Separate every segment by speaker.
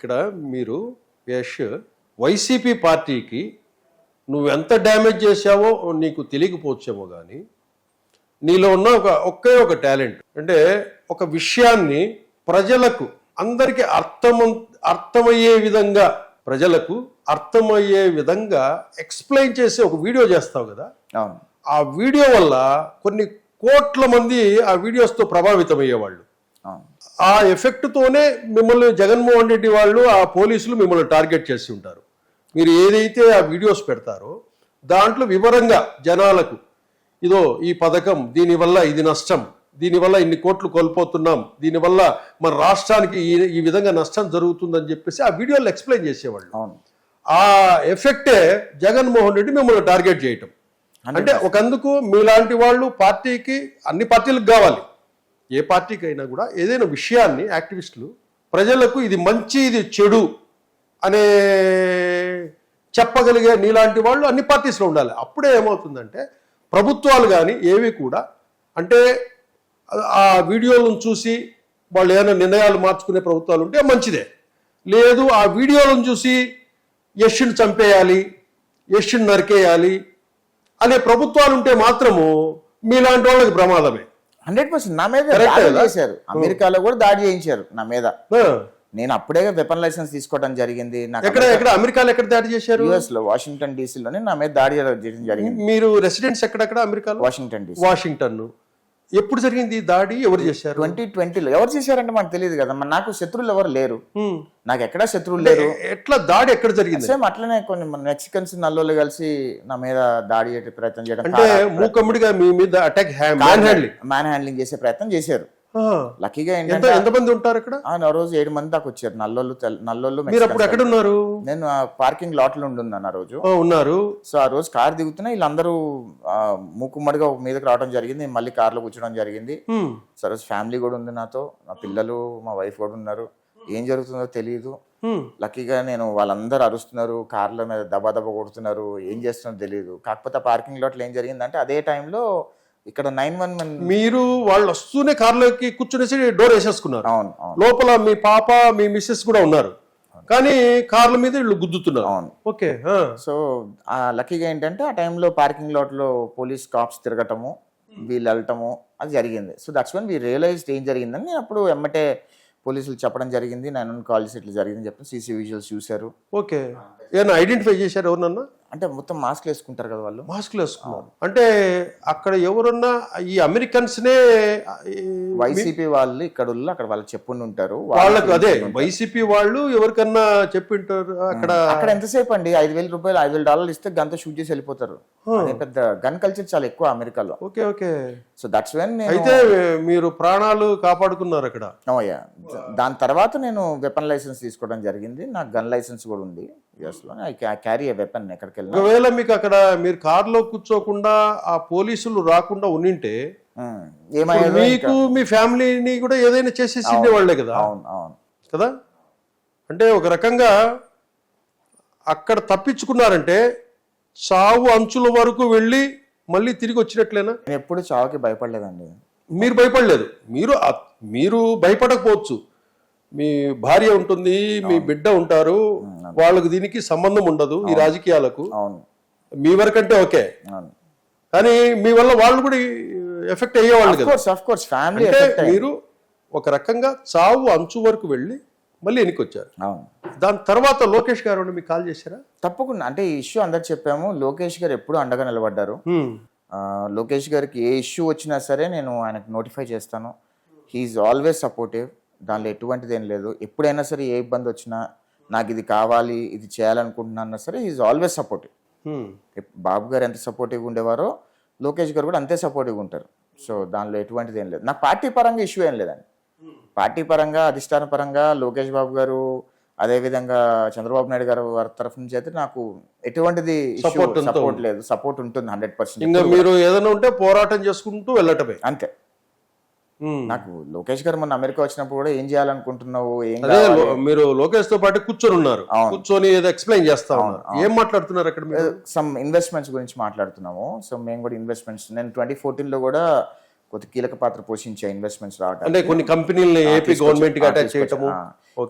Speaker 1: ఇక్కడ మీరు యష్ వైసీపీ పార్టీకి నువ్వు ఎంత డ్యామేజ్ చేశావో నీకు తెలియకపోవచ్చేమో కానీ నీలో ఉన్న ఒక ఒకే ఒక టాలెంట్. అంటే ఒక విషయాన్ని ప్రజలకు అందరికీ అర్థం అర్థమయ్యే విధంగా ప్రజలకు అర్థమయ్యే విధంగా ఎక్స్ప్లెయిన్ చేసి ఒక వీడియో చేస్తావు కదా? ఆ వీడియో వల్ల కొన్ని కోట్ల మంది ఆ వీడియోస్తో ప్రభావితం అయ్యేవాళ్ళు ఆ. ఎఫెక్ట్తోనే మిమ్మల్ని జగన్మోహన్ రెడ్డి వాళ్ళు ఆ పోలీసులు మిమ్మల్ని టార్గెట్ చేసి ఉంటారు. మీరు ఏదైతే ఆ వీడియోస్ పెడతారో దాంట్లో వివరంగా జనాలకు ఇదో ఈ పథకం దీనివల్ల ఇది నష్టం దీనివల్ల ఇన్ని కోట్లు కోల్పోతున్నాం దీనివల్ల మన రాష్ట్రానికి ఈ ఈ విధంగా నష్టం జరుగుతుందని చెప్పేసి ఆ వీడియోలో ఎక్స్ప్లెయిన్ చేసేవాళ్ళు. ఆ ఎఫెక్టే జగన్మోహన్ రెడ్డి మిమ్మల్ని టార్గెట్ చేయటం. అంటే ఒకందుకు మీలాంటి వాళ్ళు పార్టీకి అన్ని పార్టీలకు కావాలి. ఏ పార్టీకి అయినా కూడా ఏదైనా విషయాన్ని యాక్టివిస్టులు ప్రజలకు ఇది మంచి ఇది చెడు అనే చెప్పగలిగే నీలాంటి వాళ్ళు అన్ని పార్టీస్లో ఉండాలి. అప్పుడే ఏమవుతుందంటే ప్రభుత్వాలు కానీ ఏవి కూడా అంటే ఆ వీడియోలను చూసి వాళ్ళు ఏమైనా నిర్ణయాలు మార్చుకునే ప్రభుత్వాలు ఉంటే మంచిదే. లేదు ఆ వీడియోలను చూసి యష్ని చంపేయాలి యష్ని నరికేయాలి అనే ప్రభుత్వాలు ఉంటే మాత్రము మీలాంటి వాళ్ళకి ప్రమాదమే.
Speaker 2: హండ్రెడ్ పర్సెంట్ నా మీద దాడి? చేశారు. అమెరికాలో కూడా దాడి చేయించారు నా మీద. నేను అప్పుడే వెపన్ లైసెన్స్ తీసుకోవడం జరిగింది. నాకు
Speaker 1: ఎక్కడ ఎక్కడ అమెరికాలో ఎక్కడ దాడి చేశారు?
Speaker 2: యుఎస్లో వాషింగ్టన్ DC లోనే నా మీద దాడి చేయడం జరిగింది.
Speaker 1: మీరు రెసిడెంట్స్ ఎక్కడెక్కడ అమెరికాలో?
Speaker 2: Washington DC.
Speaker 1: వాషింగ్టన్ ఎప్పుడు జరిగింది దాడి? ఎవరు చేశారు?
Speaker 2: ట్వంటీ ట్వంటీలో. ఎవరు చేశారంటే మనకు తెలియదు కదా. నాకు శత్రువులు ఎవరు లేరు. నాకు ఎక్కడా శత్రువులు లేరు?
Speaker 1: ఎట్లా దాడి ఎక్కడ జరిగింది?
Speaker 2: సేమ్ అట్లనే కొన్ని మెక్సికన్స్ నల్లోళ్ళు కలిసి నా మీద దాడి చేసే ప్రయత్నం చేయడం
Speaker 1: అంటే మూకమ్ముడిగా మీ మీద attack manhandling
Speaker 2: manhandling చేసే ప్రయత్నం చేశారు. లక్కీగా
Speaker 1: ఎంత
Speaker 2: ఏంటంటే
Speaker 1: ఎంతమంది ఉంటారు అక్కడ
Speaker 2: ఆ రోజు ఏడు మంది దాకా వచ్చారు. నల్లోళ్ళు నల్లోళ్ళు
Speaker 1: మీరు అప్పుడు ఎక్కడ ఉన్నారు
Speaker 2: నేను పార్కింగ్ లాట్లో ఉండున్నాను ఆ రోజు.
Speaker 1: ఉన్నారు.
Speaker 2: సో ఆ రోజు కార్ దిగుతున్నా వీళ్ళందరూ ఆ, మూకుమ్మడిగా ఒక మీదకి రావడం జరిగింది. మళ్ళీ కార్లో కూర్చోవడం జరిగింది.
Speaker 1: హ్మ్.
Speaker 2: సో ఫ్యామిలీ కూడా ఉంది నాతో. నా పిల్లలు మా వైఫ్ కూడా ఉన్నారు. ఏం జరుగుతుందో తెలియదు. లక్కీగా నేను వాళ్ళందరూ అరుస్తున్నారు కార్ల మీద దబా దబా కొడుతున్నారు. ఏం చేస్తున్నారో తెలియదు కాకపోతే పార్కింగ్ లాట్లో ఏం జరిగిందంటే అదే టైంలో ఇక్కడ నైన్ వన్ వన్
Speaker 1: మీరు వాళ్ళు వస్తూనే కార్లోకి కూర్చునేసి డోర్ వేసేసుకున్నారు.
Speaker 2: అవును అవును.
Speaker 1: లోపల మీ పాప మీ మిస్సెస్ కూడా ఉన్నారు. కానీ కార్ల మీద వీళ్ళు గుద్దుతున్నారు.
Speaker 2: అవును.
Speaker 1: ఓకే.
Speaker 2: సో ఆ లక్కీగా ఏంటంటే ఆ టైంలో పార్కింగ్ లాట్లో పోలీస్ కాప్స్ తిరగటము వీళ్ళు వెళ్ళటము అది జరిగింది. So that's one we realised ఏం జరిగిందని నేను అప్పుడు ఎమ్మటే పోలీసులు చెప్పడం జరిగింది నేను కాల్ చేసి ఇట్లా జరిగింది చెప్పి సీసీ విజువల్స్ చూశారు.
Speaker 1: ఓకే. ఏమైనా ఐడెంటిఫై చేశారు ఎవరినన్నా?
Speaker 2: అంటే మొత్తం మాస్క్ వేసుకుంటారు కదా వాళ్ళు?
Speaker 1: మాస్కులు వేసుకున్నారు. అంటే అక్కడ ఎవరున్నా ఈ అమెరికన్స్ నే ఈ
Speaker 2: వైసీపీ వాళ్ళు ఇక్కడ ఉళ్ళు అక్కడ వాళ్ళు చెప్పుండి ఉంటారు.
Speaker 1: వాళ్ళకు అదే వైసీపీ వాళ్ళు ఎవరికన్నా చెప్పింటారు అక్కడ
Speaker 2: అక్కడ ఎంతసేపు అండి ఐదు వేల రూపాయలు ఐదు వేల డాలర్లు ఇస్తే గంత షూట్ చేసి వెళ్ళిపోతారు. అదే పెద్ద గన్ కల్చర్ చాలా ఎక్కువ అమెరికాలో.
Speaker 1: Okay okay.
Speaker 2: So that's when
Speaker 1: అయితే మీరు ప్రాణాలు కాపాడుకున్నారు అక్కడ.
Speaker 2: అయ్యా దాని తర్వాత నేను వెపన్ లైసెన్స్ తీసుకోవడం జరిగింది. నాకు గన్ లైసెన్స్ కూడా ఉంది. ఐ క్యారీ ఏ వెపన్ ఎక్కడికి వెళ్ళినా
Speaker 1: ఒకవేళ మీకు అక్కడ మీరు కార్లో కూర్చోకుండా ఆ పోలీసులు రాకుండా
Speaker 2: ఏమయ్యేదో
Speaker 1: మీకు మీ ఫ్యామిలీని కూడా ఏదైనా చేసేసి వాళ్ళే కదా?
Speaker 2: అవును అవును.
Speaker 1: కదా? అంటే ఒక రకంగా అక్కడ తప్పించుకున్నారంటే చావు అంచుల వరకు వెళ్ళి మళ్ళీ తిరిగి వచ్చినట్లేనా?
Speaker 2: నేను ఎప్పుడు చావుకి భయపడలేదండి.
Speaker 1: మీరు భయపడలేదు. మీరు మీరు భయపడకపోవచ్చు. మీ భార్య ఉంటుంది మీ బిడ్డ ఉంటారు. వాళ్ళకు దీనికి సంబంధం ఉండదు ఈ రాజకీయాలకు.
Speaker 2: అవును.
Speaker 1: మీ వరకంటే ఓకే. కానీ మీ వల్ల వాళ్ళు కూడా ఎఫెక్ట్ అయ్యేవాళ్ళు కదా.
Speaker 2: కోర్స్ ఆఫ్ కోర్స్ ఫ్యామిలీ
Speaker 1: అంటే మీరు ఒక రకంగా చావు అంచు వరకు వెళ్ళి మళ్ళీ వెనక్కి వచ్చారు
Speaker 2: అవును.
Speaker 1: దాని తర్వాత లోకేష్ గారు మీకు కాల్ చేశారా?
Speaker 2: తప్పకుండా. అంటే ఈ ఇష్యూ అందరు చెప్పాము. లోకేష్ గారు ఎప్పుడు అండగా నిలబడ్డారు. లోకేష్ గారికి ఏ ఇష్యూ వచ్చినా సరే నేను ఆయనకు నోటిఫై చేస్తాను. హీఈస్ ఆల్వేస్ సపోర్టివ్ దానిలో ఎటువంటిది ఏం లేదు. ఎప్పుడైనా సరే ఏ ఇబ్బంది వచ్చినా నాకు ఇది కావాలి ఇది చేయాలనుకుంటున్నా సరే హీఈస్ ఆల్వేస్ సపోర్టివ్. బాబు గారు ఎంత సపోర్టివ్గా ఉండేవారో లోకేష్ గారు కూడా అంతే సపోర్టివ్గా ఉంటారు. సో దానిలో ఎటువంటిది ఏం లేదు. నాకు పార్టీ పరంగా ఇష్యూ ఏం లేదండి. పార్టీ పరంగా అధిష్టాన పరంగా లోకేష్ బాబు గారు అదేవిధంగా చంద్రబాబు నాయుడు గారు వారి తరఫు నుంచి అయితే నాకు ఎటువంటిది సపోర్ట్ లేదు. సపోర్ట్ ఉంటుంది హండ్రెడ్ పర్సెంట్
Speaker 1: ఇంకా మీరు ఏదైనా ఉంటే పోరాటం చేసుకుంటూ వెళ్ళటమే.
Speaker 2: అంతే. నాకు లోకేష్ గారు మొన్న అమెరికా వచ్చినప్పుడు కూడా ఏం చేయాలనుకుంటున్నావు ఏం?
Speaker 1: లో- మీరు లోకేష్తో పాటు కూర్చొని ఉన్నారు. కూర్చొని ఏదో ఎక్స్ప్లెయిన్ చేస్తా ఉన్నారు. ఏం మాట్లాడుతున్నారు అక్కడ
Speaker 2: సమ్ ఇన్వెస్ట్మెంట్స్ గురించి మాట్లాడుతున్నాము. సో మేము కూడా ఇన్వెస్ట్మెంట్స్ నేను ట్వంటీ ఫోర్టీన్లో కూడా కొద్ది కీలక పాత్ర పోషించే ఇన్వెస్ట్మెంట్స్ రావడం
Speaker 1: అంటే కొన్ని కంపెనీలని ఏపీ గవర్నమెంట్ అటాచ్ చేయటము.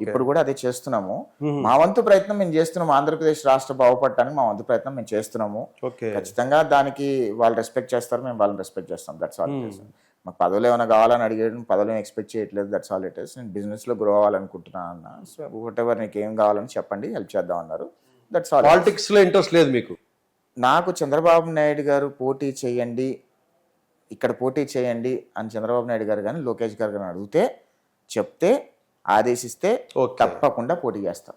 Speaker 2: ఇప్పుడు కూడా అదే చేస్తున్నాము. మా వంతు ప్రయత్నం మేము చేస్తున్నాము. ఆంధ్రప్రదేశ్ రాష్ట్ర బాగుపడటానికి మా వంతు ప్రయత్నం మేము చేస్తున్నాము. ఖచ్చితంగా దానికి వాళ్ళు రెస్పెక్ట్ చేస్తారు మేము వాళ్ళని రెస్పెక్ట్ చేస్తాం. దట్స్ ఆల్ మాకు పదవులు ఏమైనా కావాలని అడిగేయడం పదవులు ఎక్స్పెక్ట్ చేయట్లేదు దట్స్ ఆల్ ఇట్ ఇస్ నేను బిజినెస్లో గ్రో అవ్వాలనుకుంటున్నాను అన్న. సో వాట్ ఎవర్ నీకు ఏం కావాలని చెప్పండి హెల్ప్ చేద్దాం అన్నారు. దట్స్ ఆల్
Speaker 1: పాలిటిక్స్లో ఇంట్రెస్ట్ లేదు మీకు?
Speaker 2: నాకు చంద్రబాబు నాయుడు గారు పోటీ చేయండి ఇక్కడ పోటీ చేయండి అని చంద్రబాబు నాయుడు గారు కానీ లోకేష్ గారు కానీ అడిగితే చెప్తే ఆదేశిస్తే తప్పకుండా పోటీ చేస్తాం.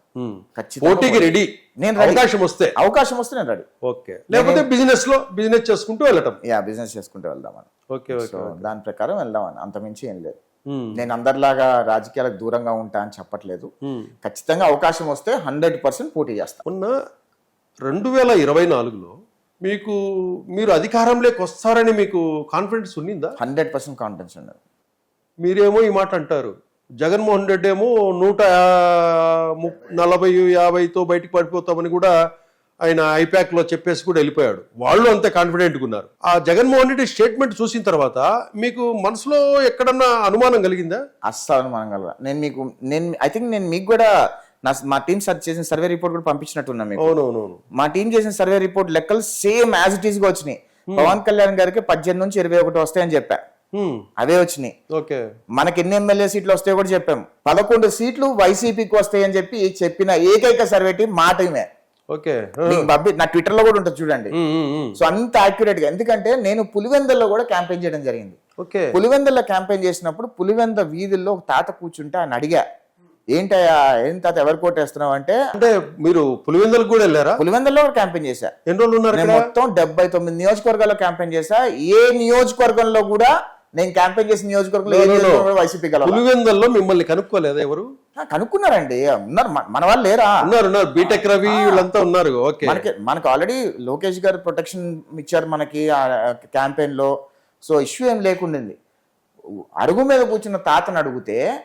Speaker 1: పోటీకి రెడీ.
Speaker 2: నేను
Speaker 1: అవకాశం వస్తే.
Speaker 2: అవకాశం వస్తే నేను రెడీ.
Speaker 1: ఓకే. లేకపోతే బిజినెస్లో బిజినెస్ చేసుకుంటూ వెళ్ళటం.
Speaker 2: యా బిజినెస్ చేసుకుంటూ వెళ్దామని
Speaker 1: ఓకే ఓకే
Speaker 2: దాని ప్రకారం వెళ్దామని అంతమించి ఏం లేదు. నేను అందరిలాగా రాజకీయాలకు దూరంగా ఉంటా అని చెప్పట్లేదు. ఖచ్చితంగా అవకాశం వస్తే హండ్రెడ్ పర్సెంట్ పోటీ చేస్తాం.
Speaker 1: మొన్న రెండు వేల ఇరవై నాలుగులో మీకు మీరు అధికారంలోకి వస్తారని మీకు కాన్ఫిడెన్స్ ఉన్నిందా?
Speaker 2: హండ్రెడ్ పర్సెంట్ కాన్ఫిడెన్స్ ఉన్నది.
Speaker 1: మీరేమో ఈ మాట అంటారు. జగన్మోహన్ రెడ్డి ఏమో నూట నలభై యాభైతో బయటికి పడిపోతామని కూడా ఆయన ఐపాక్లో చెప్పేసి కూడా వెళ్ళిపోయాడు. వాళ్ళు అంతే కాన్ఫిడెంట్గా ఉన్నారు. ఆ జగన్మోహన్ రెడ్డి స్టేట్మెంట్ చూసిన తర్వాత మీకు మనసులో ఎక్కడన్నా అనుమానం కలిగిందా?
Speaker 2: అస్సలు అనుమానం కలగా. నేను మీకు నేను ఐ థింక్ నేను మీకు కూడా నా మా టీం సర్చ్ చేసిన సర్వే రిపోర్ట్ కూడా పంపించినట్టున్నా మీకు.
Speaker 1: అవునవునవును.
Speaker 2: మా టీం చేసిన సర్వే రిపోర్ట్ లెక్కలు సేమ్ యాజ్ ఇట్ ఈస్గా వచ్చినాయి. పవన్ కళ్యాణ్ గారికి పద్దెనిమిది నుంచి ఇరవై ఒకటి వస్తాయని చెప్పా. అవే వచ్చినాయి.
Speaker 1: ఓకే.
Speaker 2: మనకి ఎన్ని ఎమ్మెల్యే సీట్లు వస్తాయో కూడా చెప్పాం. పదకొండు సీట్లు వైసీపీకి వస్తాయని చెప్పి చెప్పిన ఏకైక సర్వే టీం మా టీమే.
Speaker 1: ఓకే.
Speaker 2: నా ట్విట్టర్లో కూడా ఉంటుంది చూడండి. సో అంత యాక్యురేట్గా ఎందుకంటే నేను పులివెందల్లో కూడా క్యాంపెయిన్ చేయడం జరిగింది.
Speaker 1: ఓకే.
Speaker 2: పులివెందల్లో క్యాంపెయిన్ చేసినప్పుడు పులివెంద వీధుల్లో ఒక తాత కూర్చుంటే ఆయన అడిగా. ఏంటయ్యా ఏం తాత ఎవరు కోటేస్తున్నావు అంటే
Speaker 1: అంటే మీరు పులివెందులకు కూడా వెళ్ళారా?
Speaker 2: పులివెందల్లో కూడా క్యాంపెయిన్ చేశా.
Speaker 1: ఎన్ని రోజులు ఉన్నారు
Speaker 2: మొత్తం డెబ్బై తొమ్మిది నియోజకవర్గాల్లో క్యాంపెయిన్ చేశా. ఏ నియోజకవర్గంలో కూడా నేను క్యాంపెయిన్ చేసిన నియోజకవర్గంలో వైసీపీ
Speaker 1: పులివెందుల్లో మిమ్మల్ని కనుక్కోలేదా ఎవరు?
Speaker 2: కనుక్కున్నారండి. ఉన్నారు. మన- వాళ్ళు లేరా?
Speaker 1: ఉన్నారు ఉన్నారు. బీటెక్ రవి వీళ్ళంతా ఉన్నారు. ఓకే.
Speaker 2: మనకి మనకి ఆల్రెడీ లోకేష్ గారు ప్రొటెక్షన్ ఇచ్చారు మనకి క్యాంపెయిన్లో సో ఇష్యూ ఏం లేకుండింది. అడుగు మీద కూర్చున్న తాతను అడిగితే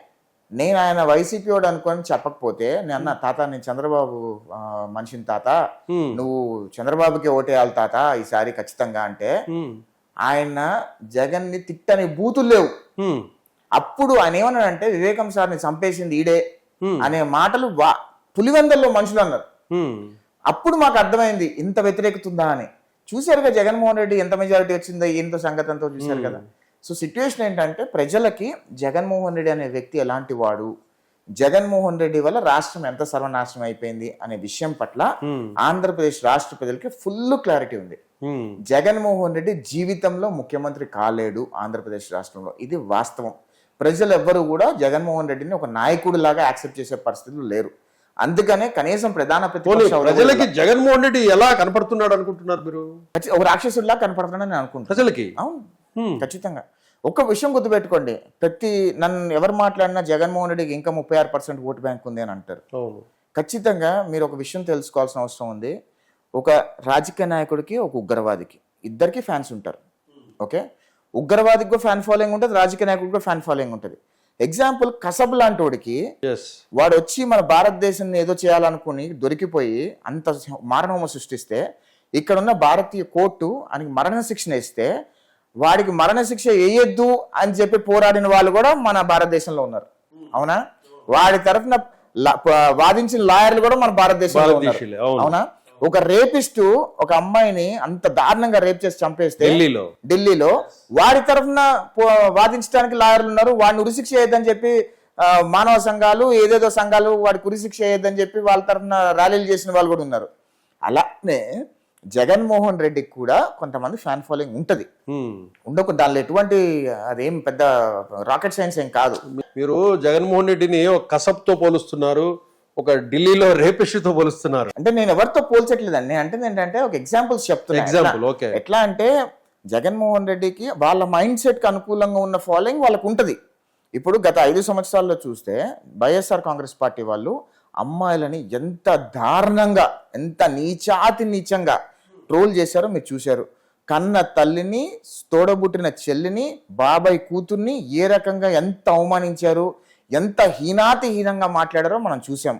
Speaker 2: నేను ఆయన వైసీపీ వాడు అనుకొని చెప్పకపోతే నేను అన్న తాత నేను చంద్రబాబు మనిషిని తాత.
Speaker 1: హ్మ్.
Speaker 2: నువ్వు చంద్రబాబుకి ఓటేయాలి తాత ఈసారి ఖచ్చితంగా అంటే.
Speaker 1: హ్మ్.
Speaker 2: ఆయన జగన్ని తిట్టని బూతులు లేవు. అప్పుడు ఆయన ఏమన్నాడంటే వివేకం సార్ని చంపేసింది ఈడే. అనే మాటలు వా పులివెందల్లో మనుషులు అన్నారు. అప్పుడు మాకు అర్థమైంది ఇంత వ్యతిరేకతుందా అని చూశారుగా జగన్మోహన్ రెడ్డి ఎంత మెజారిటీ వచ్చిందో ఏంతో సంగతి అంతా చూశారు కదా సో సిచ్యువేషన్ ఏంటంటే ప్రజలకి జగన్మోహన్ రెడ్డి అనే వ్యక్తి ఎలాంటి వాడు జగన్మోహన్ రెడ్డి వల్ల రాష్ట్రం ఎంత సర్వనాశనం అయిపోయింది అనే విషయం పట్ల. ఆంధ్రప్రదేశ్ రాష్ట్ర ప్రజలకి ఫుల్ క్లారిటీ ఉంది. జగన్మోహన్ రెడ్డి జీవితంలో ముఖ్యమంత్రి కాలేడు ఆంధ్రప్రదేశ్ రాష్ట్రంలో. ఇది వాస్తవం. ప్రజలు ఎవ్వరూ కూడా జగన్మోహన్ రెడ్డిని ఒక నాయకుడు లాగా యాక్సెప్ట్ చేసే పరిస్థితులు లేరు. అందుకనే కనీసం ప్రధాన
Speaker 1: ప్రజలకి జగన్మోహన్ రెడ్డి ఎలా కనపడుతున్నాడు అనుకుంటున్నారు మీరు?
Speaker 2: ఒక రాక్షసుడిలా కనపడుతున్నాడని నేను అనుకుంటున్నాను
Speaker 1: ప్రజలకి?
Speaker 2: అవును. ఖచ్చితంగా. ఒక్క విషయం గుర్తుపెట్టుకోండి. ప్రతి నన్ను ఎవరు మాట్లాడినా జగన్మోహన్ రెడ్డికి ఇంకా ముప్పై ఆరు పర్సెంట్ ఓటు బ్యాంక్ ఉంది అని అంటారు. ఖచ్చితంగా మీరు ఒక విషయం తెలుసుకోవాల్సిన అవసరం ఉంది. ఒక రాజకీయ నాయకుడికి ఒక ఉగ్రవాదికి. ఇద్దరికి ఫ్యాన్స్ ఉంటారు. ఓకే? ఉగ్రవాదికి కూడా ఫ్యాన్ ఫాలోయింగ్ ఉంటుంది రాజకీయ నాయకుడికి కూడా ఫ్యాన్ ఫాలోయింగ్ ఉంటుంది. ఎగ్జాంపుల్ కసబ్ లాంటి వాడికి వాడు వచ్చి మన భారతదేశాన్ని ఏదో చేయాలనుకుని దొరికిపోయి అంత మారణహోమ సృష్టిస్తే ఇక్కడ ఉన్న భారతీయ కోర్టు ఆయనకి మరణ శిక్షణ ఇస్తే వాడికి మరణ శిక్ష వేయొద్దు అని చెప్పి పోరాడిన వాళ్ళు కూడా మన భారతదేశంలో ఉన్నారు. అవునా? వాడి తరఫున వాదించిన లాయర్లు కూడా మన భారతదేశంలో ఉన్నారు.
Speaker 1: అవును.
Speaker 2: ఒక రేపిస్టు ఒక అమ్మాయిని అంత దారుణంగా రేప్ చేసి చంపేస్తే
Speaker 1: ఢిల్లీలో.
Speaker 2: ఢిల్లీలో వాడి తరఫున వాదించడానికి లాయర్లు ఉన్నారు. వాడిని ఉరిశిక్ష చేయొద్దని చెప్పి మానవ సంఘాలు ఏదేదో సంఘాలు వాడికి ఉరిశిక్ష చేయొద్దని చెప్పి వాళ్ళ తరఫున ర్యాలీలు చేసిన వాళ్ళు కూడా ఉన్నారు. అలానే జగన్మోహన్ రెడ్డికి కూడా కొంతమంది ఫ్యాన్ ఫాలోయింగ్ ఉంటది. ఉండకు దానిలో ఎటువంటి అదేం పెద్ద రాకెట్ సైన్స్ ఏం కాదు.
Speaker 1: మీరు జగన్మోహన్ రెడ్డిని ఒక కసబ్తో పోలుస్తున్నారు. ఒక ఢిల్లీలో రేపిస్ట్తో పోలుస్తున్నారు.
Speaker 2: అంటే నేను ఎవరితో పోల్చట్లేదండి. అంటే ఏంటంటే ఒక ఎగ్జాంపుల్స్ చెప్తున్నా.
Speaker 1: ఎగ్జాంపుల్ ఓకే
Speaker 2: ఎట్లా అంటే జగన్మోహన్ రెడ్డికి వాళ్ళ మైండ్ సెట్కి అనుకూలంగా ఉన్న ఫాలోయింగ్ వాళ్ళకు ఉంటది ఇప్పుడు గత ఐదు సంవత్సరాల్లో చూస్తే వైఎస్ఆర్ కాంగ్రెస్ పార్టీ వాళ్ళు అమ్మాయిలని ఎంత దారుణంగా ఎంత నీచాతి నీచంగా ట్రోల్ చేశారో మీరు చూశారు. కన్న తల్లిని తోడబుట్టిన చెల్లిని బాబాయ్ కూతుర్ని ఏ రకంగా ఎంత అవమానించారు ఎంత హీనాతి హీనంగా మాట్లాడారో మనం చూసాం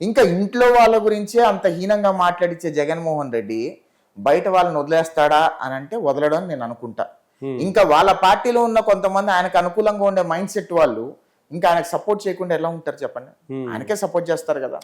Speaker 2: ఇంకా ఇంట్లో వాళ్ళ గురించే అంత హీనంగా మాట్లాడించే జగన్మోహన్ రెడ్డి బయట వాళ్ళని వదిలేస్తాడా అని అంటే వదలడం నేను అనుకుంటా. ఇంకా వాళ్ళ పార్టీలో ఉన్న కొంతమంది ఆయనకు అనుకూలంగా ఉండే మైండ్ సెట్ వాళ్ళు ఇంకా ఆయనకు సపోర్ట్ చేయకుండా ఎలా ఉంటారు చెప్పండి? ఆయనకే సపోర్ట్ చేస్తారు కదా.